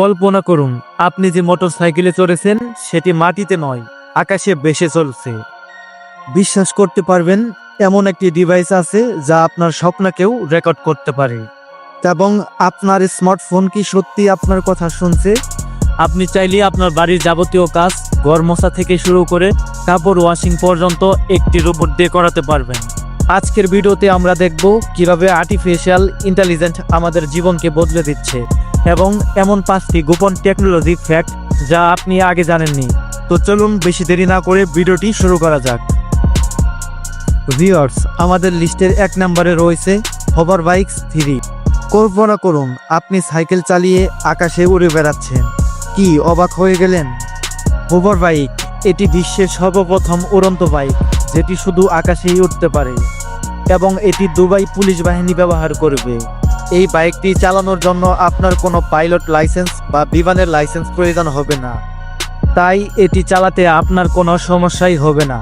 কল্পনা করুন, আপনি যে মোটর সাইকেলে চড়েছেন, সেটি মাটিতে নয়, আকাশে বেশে চলছে। বিশ্বাস করতে পারবেন, এমন একটি ডিভাইস আছে যা আপনার স্বপ্নকেও রেকর্ড করতে পারে। এবং আপনার স্মার্টফোন কি সত্যি আপনার কথা শুনছে? আপনি চাইলে আপনার বাড়ির যাবতীয় কাজ ঘর মোছা থেকে শুরু করে কাপড় ওয়াশিং পর্যন্ত একটি রোবট দিয়ে করাতে পারবেন। আজকের ভিডিওতে আমরা দেখব কীভাবে আর্টিফিশিয়াল ইন্টেলিজেন্ট আমাদের জীবনকে বদলে দিচ্ছে। এবং এমন পাঁচটি গোপন টেকনোলজি ফ্যাক্ট যা আপনি আগে জানেননি। তো চলুন বেশি দেরি না করে ভিডিওটি শুরু করা যাক। ভিউয়ার্স আমাদের লিস্টের এক নম্বরে রয়েছে হোভার বাইকস থ্রি কল্পনা করুন, আপনি সাইকেল চালিয়ে আকাশে উড়ে বেড়াচ্ছেন। কি অবাক হয়ে গেলেন? হোভার বাইক এটি বিশ্বের সর্বপ্রথম উড়ন্ত বাইক যেটি শুধু আকাশেই উঠতে পারে। এবং এটি দুবাই পুলিশ বাহিনী ব্যবহার করবে। এই বাইকটি চালানোর জন্য আপনার কোনো পাইলট লাইসেন্স বা বিমানের লাইসেন্স প্রয়োজন হবে না। তাই এটি চালাতে আপনার কোনো সমস্যাই হবে না।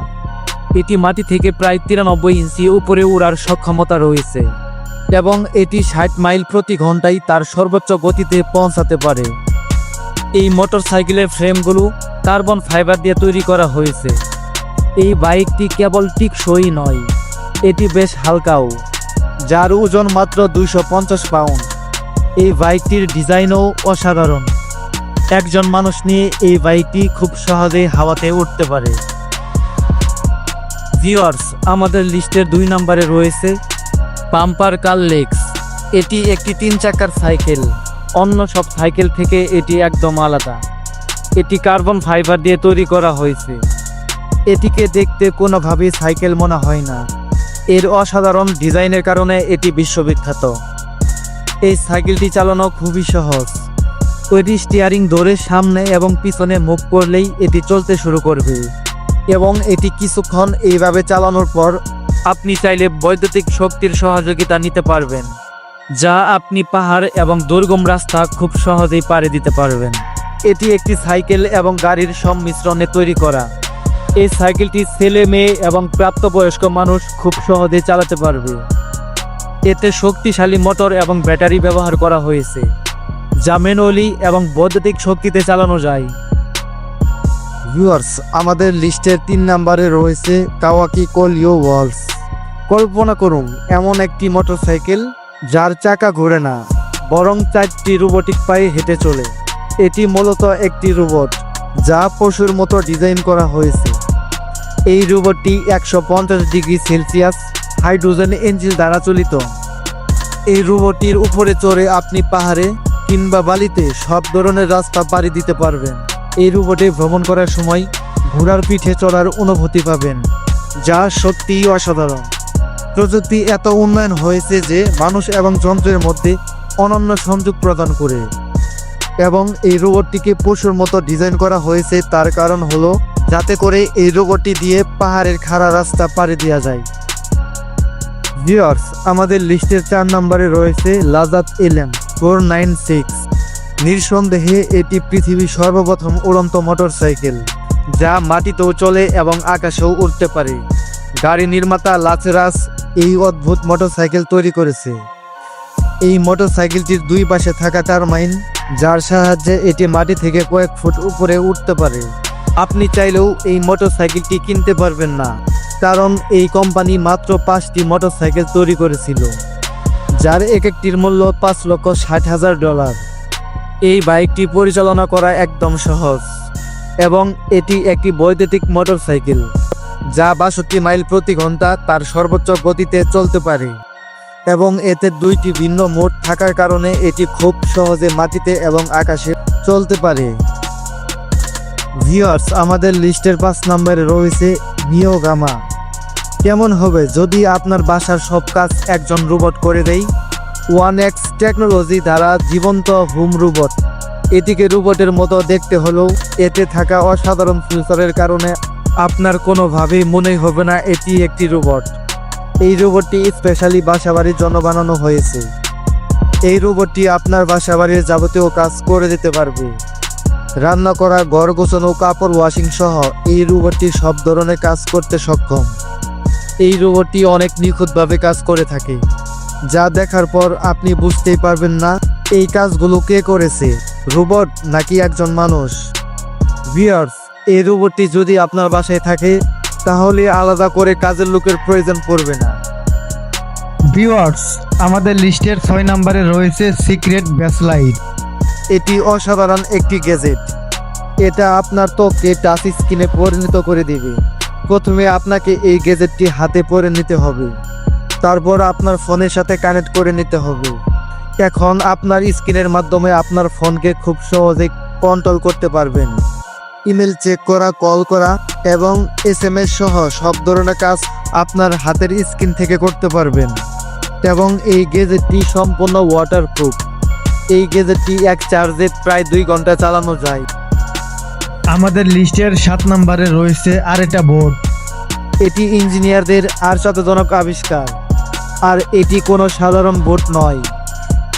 এটি মাটি থেকে প্রায় তিরানব্বই ইঞ্চি উপরে উড়ার সক্ষমতা রয়েছে এবং এটি ষাট মাইল প্রতি ঘন্টায় তার সর্বোচ্চ গতিতে পৌঁছাতে পারে। এই মোটরসাইকেলের ফ্রেমগুলো কার্বন ফাইবার দিয়ে তৈরি করা হয়েছে। এই বাইকটি কেবল টিকসই নয়, এটি বেশ হালকাও। যার ওজন মাত্র দুইশো পঞ্চাশ পাউন্ড। এই বাইকটির ডিজাইনও অসাধারণ। একজন মানুষ নিয়ে এই বাইকটি খুব সহজেই হাওয়াতে উঠতে পারে। ভিওয়ার্স আমাদের লিস্টের দুই নম্বরে রয়েছে পাম্পার কার লেক্স এটি একটি তিন চাকার সাইকেল। অন্য সব সাইকেল থেকে এটি একদম আলাদা। এটি কার্বন ফাইবার দিয়ে তৈরি করা হয়েছে। এটিকে দেখতে কোনোভাবেই সাইকেল মনে হয় না। এর অসাধারণ ডিজাইনের কারণে এটি বিশ্ববিখ্যাত। এই সাইকেলটি চালানো খুবই সহজ। ওইটি স্টিয়ারিং ধরে সামনে এবং পিছনে মুখ করলেই এটি চলতে শুরু করবে। এবং এটি কিছুক্ষণ এইভাবে চালানোর পর আপনি চাইলে বৈদ্যুতিক শক্তির সহযোগিতা নিতে পারবেন, যা আপনি পাহাড় এবং দুর্গম রাস্তা খুব সহজেই পাড়ি দিতে পারবেন। এটি একটি সাইকেল এবং গাড়ির সংমিশ্রণে তৈরি করা। এই সাইকেলটি ছেলে, মেয়ে এবং প্রাপ্তবয়স্ক মানুষ খুব সহজে চালাতে পারবে। এতে শক্তিশালী মোটর এবং ব্যাটারি ব্যবহার করা হয়েছে, যা ম্যানুয়ালি এবং বৈদ্যুতিক শক্তিতে চালানো যায়। ভিউয়ার্স, আমাদের লিস্টের তিন নম্বরে রয়েছে কাওয়াকি কোলিও ওয়ালস কল্পনা করুন, এমন একটি মোটরসাইকেল যার চাকা ঘোরে না, বরং চারটি রোবটিক পায়ে হেঁটে চলে। এটি মূলত একটি রোবট, যা পশুর মতো ডিজাইন করা হয়েছে। এই রোবটটি একশো পঞ্চাশ ডিগ্রি সেলসিয়াস হাইড্রোজেন ইঞ্জিন দ্বারা চালিত। এই রোবটটির উপরে চড়ে আপনি পাহাড়ে কিংবা বালিতে সব ধরনের রাস্তা পাড়ি দিতে পারবেন। এই রোবটে ভ্রমণ করার সময় ঘোড়ার পিঠে চড়ার অনুভূতি পাবেন, যা সত্যিই অসাধারণ। প্রযুক্তি এত উন্নয়ন হয়েছে যে মানুষ এবং যন্ত্রের মধ্যে অনন্য সংযোগ প্রদান করে। এবং এই রোবটটিকে পশুর মতো ডিজাইন করা হয়েছে, তার কারণ হলো যাতে করে এই রোবটটি দিয়ে পাহাড়ের খাড়া রাস্তা পাড়ি দেওয়া যায়। ভিউয়ার্স, আমাদের লিস্টের চার নম্বরে রয়েছে লাজাত এলেম ফোর নাইন সিক্স। নিঃসন্দেহে এটি পৃথিবীর সর্বপ্রথম উড়ন্ত মোটরসাইকেল, যা মাটিতেও চলে এবং আকাশেও উঠতে পারে। গাড়ি নির্মাতা লাচেরাস এই অদ্ভুত মোটরসাইকেল তৈরি করেছে। এই মোটরসাইকেলটির দুই পাশে থাকা টারমাইন, যার সাহায্যে এটি মাটি থেকে কয়েক ফুট উপরে উঠতে পারে। আপনি চাইলেও এই মোটরসাইকেলটি কিনতে পারবেন না, কারণ এই কোম্পানি মাত্র পাঁচটি মোটরসাইকেল তৈরি করেছিল, যার এক একটির মূল্য পাঁচ লক্ষ ষাট হাজার ডলার। এই বাইকটি পরিচালনা করা একদম সহজ, এবং এটি একটি বৈদ্যুতিক মোটরসাইকেল, যা বাষট্টি মাইল প্রতি ঘণ্টা তার সর্বোচ্চ গতিতে চলতে পারে, এবং এতে দুইটি ভিন্ন মোড থাকার কারণে এটি খুব সহজে মাটিতে এবং আকাশে চলতে পারে। ভিউয়ার্স, আমাদের লিস্টের পাঁচ নম্বরে রয়েছে নিয়োগামা কেমন হবে যদি আপনার বাসার সব কাজ একজন রোবট করে দেয়? ওয়ান এক্স টেকনোলজি দ্বারা জীবন্ত হোম রোবট। এটিকে রোবটের মতো দেখতে হলেও এতে থাকা অসাধারণ ফিচারের কারণে আপনার কোনোভাবেই মনে হবে না এটি একটি রোবট। এই রোবটটি স্পেশালি বাসাবাড়ির জন্য বানানো হয়েছে। এই রোবটটি আপনার বাসাবাড়ির যাবতীয় কাজ করে দিতে পারবে। রান্না করা, ঘর গোছানো, কাপড় ওয়াশিং সহ এই রোবটটি সব ধরনের কাজ করতে সক্ষম। এই রোবটটি অনেক নিখুঁতভাবে কাজ করে থাকে। যা দেখার পর আপনি বুঝতেই পারবেন না, এই কাজগুলো কে করেছে, রোবট নাকি একজন মানুষ? ভিয়ার্স এই রোবটটি যদি আপনার বাসায় থাকে, তাহলে আলাদা করে কাজের লোকের প্রয়োজন পড়বে না। ভিউয়ার্স, আমাদের লিস্টের ছয় নম্বরে রয়েছে সিক্রেট ব্যাসলাইট এটি অসাধারণ একটি গ্যাজেট এটা আপনার ত্বককে টাচ স্ক্রিনে পরিণত করে দেবে। প্রথমে আপনাকে এই গ্যাজেটটি হাতে পরে নিতে হবে। তারপর আপনার ফোনের সাথে কানেক্ট করে নিতে হবে। এখন আপনার স্ক্রিনের মাধ্যমে আপনার ফোনকে খুব সহজে কন্ট্রোল করতে পারবেন। ইমেল চেক করা কল করা এবং এস এম এস সহ সব ধরনের কাজ আপনার হাতের স্ক্রিন থেকে করতে পারবেন। এবং এই গেজেটটি সম্পূর্ণ ওয়াটারপ্রুফ এই গেজেটটি এক চার্জে প্রায় দুই ঘণ্টা চালানো যায়। আমাদের লিস্টের সাত নম্বরে রয়েছে আর আরেকটা বোর্ড। এটি ইঞ্জিনিয়ারদের আশ্চর্যজনক আবিষ্কার। আর এটি কোনো সাধারণ বোট নয়।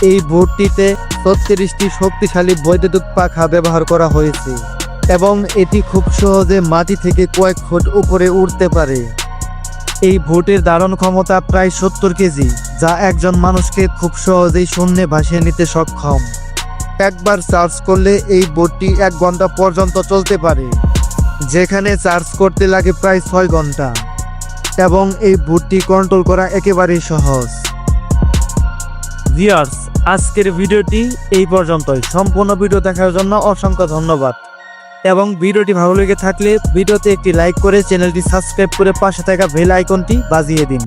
এই বোটটিতে ছত্রিশটি শক্তিশালী বৈদ্যুতিক পাখা ব্যবহার করা হয়েছে এবং এটি খুব সহজে মাটি থেকে কয়েক ফুট উপরে উঠতে পারে। এই ভোটের ধারণ ক্ষমতা প্রায় সত্তর কেজি। যা একজন মানুষকে খুব সহজেই শূন্যে ভাসিয়ে নিতে সক্ষম। একবার চার্জ করলে এই বোটটি এক ঘণ্টা পর্যন্ত চলতে পারে, যেখানে চার্জ করতে লাগে প্রায় ছয় ঘণ্টা। এবং এই বুটটি কন্ট্রোল করা একেবারেই সহজ। ভিয়ার্স আজকের ভিডিওটি এই পর্যন্তই। সম্পূর্ণ ভিডিও দেখার জন্য অসংখ্য ধন্যবাদ। এবং ভিডিওটি ভালো লেগে থাকলে ভিডিওতে একটি লাইক করে চ্যানেলটি সাবস্ক্রাইব করে পাশে থাকা বেল আইকনটি বাজিয়ে দিন।